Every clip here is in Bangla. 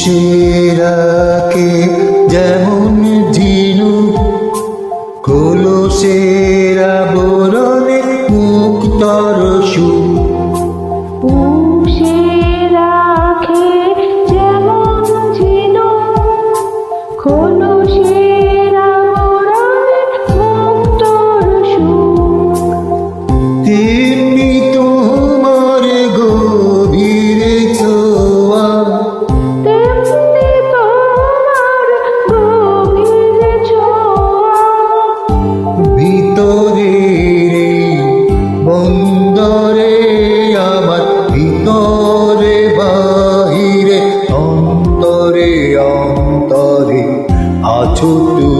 সেরাকে যেমন ঝিনুক খোলো সে অন্তরে আছো তুমি।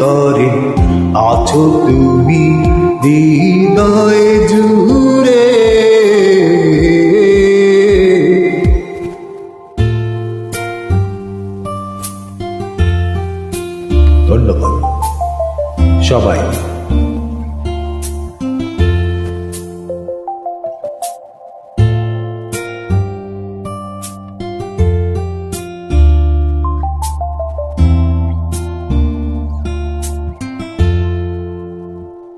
অন্তরে আছো তুমি দিদয় জুড়ে। ধন্যবাদ। সবাই